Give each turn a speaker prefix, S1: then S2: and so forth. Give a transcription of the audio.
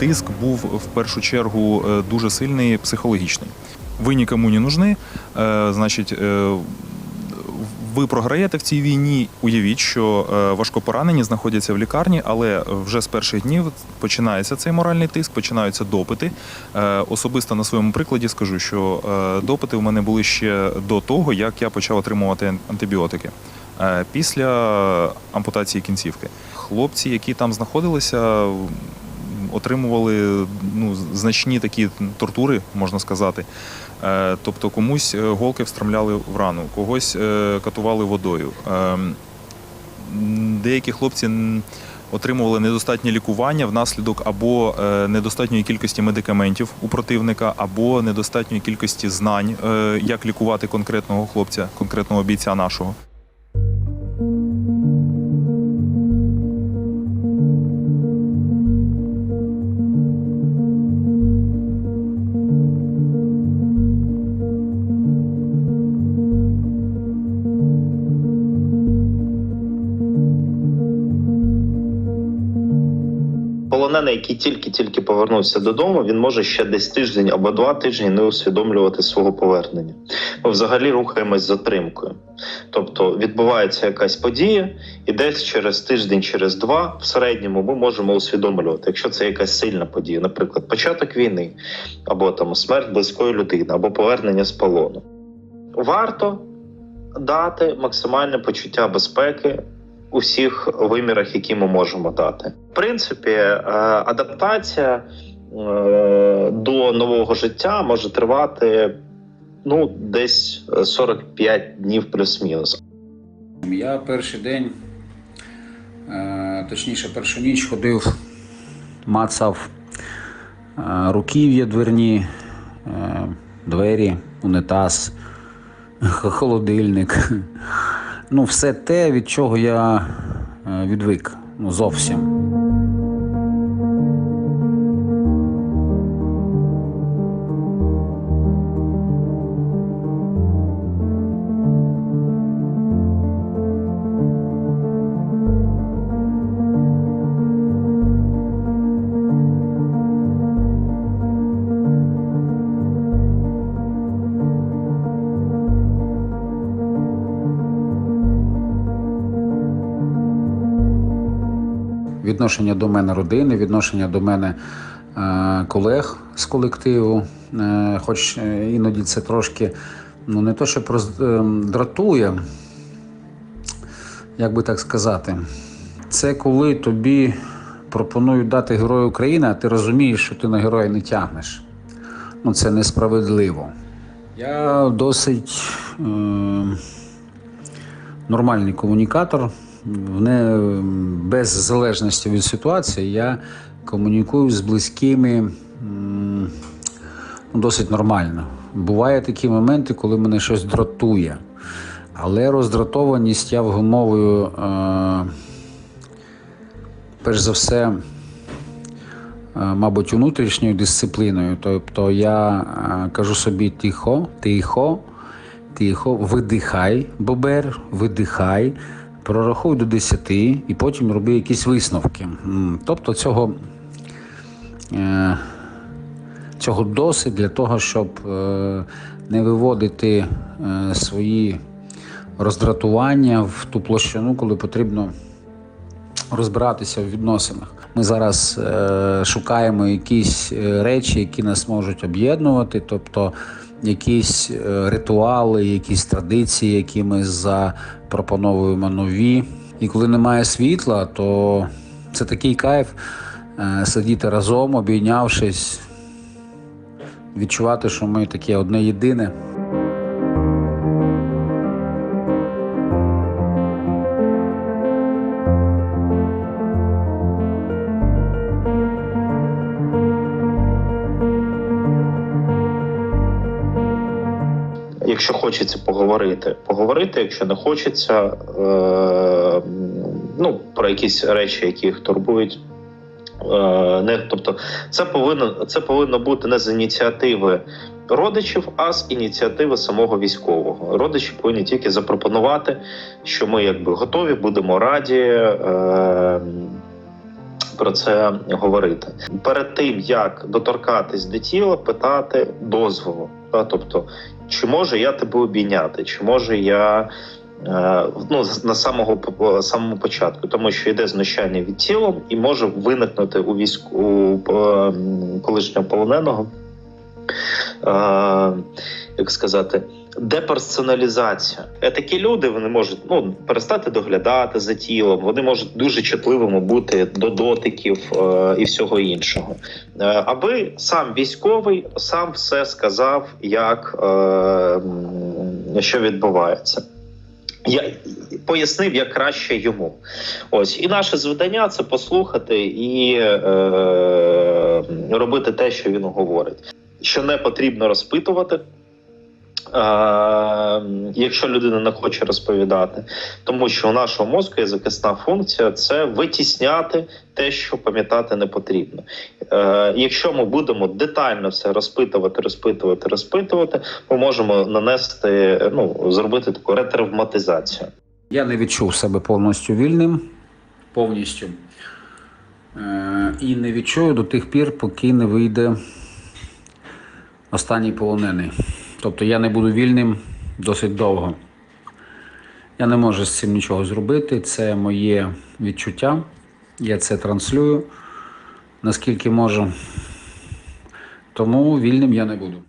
S1: тиск був в першу чергу е, дуже сильний психологічний. Ви нікому не нужны, е, значить. е, ви програєте в цій війні. Уявіть, що важкопоранені знаходяться в лікарні, але вже з перших днів починається цей моральний тиск, починаються допити. Особисто на своєму прикладі скажу, що допити в мене були ще до того, як я почав отримувати антибіотики. Після ампутації кінцівки хлопці, які там знаходилися, отримували ну, значні такі тортури, можна сказати. Е, Тобто комусь е, голки встромляли в рану, когось е, катували водою. Е, Деякі хлопці отримували недостатнє лікування внаслідок або недостатньої кількості медикаментів у противника, або недостатньої кількості знань, як лікувати конкретного хлопця, конкретного бійця нашого.
S2: Полонений, який тільки-тільки повернувся додому, він може ще десь тиждень або два тижні не усвідомлювати свого повернення. Ми взагалі рухаємось затримкою. Тобто відбувається якась подія, і десь через тиждень, через два, в середньому, ми можемо усвідомлювати, якщо це якась сильна подія, наприклад, початок війни, або там смерть близької людини, або повернення з полону. Варто дати максимальне почуття безпеки у всіх вимірах, які ми можемо дати. В принципі, е, адаптація е, до нового життя може тривати ну десь 45 днів плюс-мінус.
S3: Я перший день, е, точніше, першу ніч ходив, мацав руків'я дверні, двері, унітаз, холодильник. Ну, все те, від чого я е, відвик. Ну, зовсім. Відношення до мене родини, відношення до мене е, колег з колективу. Е, хоч е, іноді це трошки ну, не то, що дратує, як би так сказати, це коли тобі пропонують дати Герою України, а ти розумієш, що ти на героя не тягнеш. Ну, це несправедливо. Я досить е, нормальний комунікатор. Не, без залежності від ситуації я комунікую з близькими ну, досить нормально. Бувають такі моменти, коли мене щось дратує. Але роздратованість я вгамовую, е, перш за все, е, мабуть, внутрішньою дисципліною. Тобто я е, кажу собі тихо, тихо, тихо, видихай, бобер, видихай, прорахуй до 10 і потім роби якісь висновки. Тобто цього, е, цього досить для того, щоб е, не виводити е, свої роздратування в ту площину, коли потрібно розбиратися в відносинах. Ми зараз е, шукаємо якісь е, речі, які нас можуть об'єднувати, тобто якісь е, ритуали, якісь традиції, які ми запропоновуємо нові. І коли немає світла, то це такий кайф сидіти разом, обійнявшись, відчувати, що ми таке одне єдине.
S2: Якщо хочеться поговорити, поговорити. Якщо не хочеться, е, ну про якісь речі, які їх турбують. Е, не, тобто, це повинно це повинно бути не з ініціативи родичів, а з ініціативи самого військового. Родичі повинні тільки запропонувати, що ми якби готові, будемо раді. Е, про це говорити. Перед тим як доторкатись до тіла, питати дозволу. Та, тобто, чи можу я тебе обійняти, чи можу я. е, Ну, на самого самому початку, тому що йде знущання від тіла і може виникнути у війську у е, колишнього полоненого, е, як сказати, деперсоналізація. Такі люди вони можуть ну перестати доглядати за тілом, вони можуть дуже чутливими бути до дотиків е, і всього іншого. Е, аби сам військовий сам все сказав, як е, що відбувається. Я пояснив, як краще йому. Ось і наше завдання це послухати і е, робити те, що він говорить. Що не потрібно розпитувати. Е, якщо людина не хоче розповідати, тому що у нашого мозку є захисна функція це витісняти те, що пам'ятати не потрібно. Е, якщо ми будемо детально все розпитувати, розпитувати, розпитувати, ми можемо нанести, ну зробити таку ретравматизацію.
S3: Я не відчув себе повністю вільним, повністю. Е, і не відчую до тих пір, поки не вийде останній полонений. Тобто я не буду вільним досить довго. Я не можу з цим нічого зробити. Це моє відчуття. Я це транслюю наскільки можу. Тому вільним я не буду.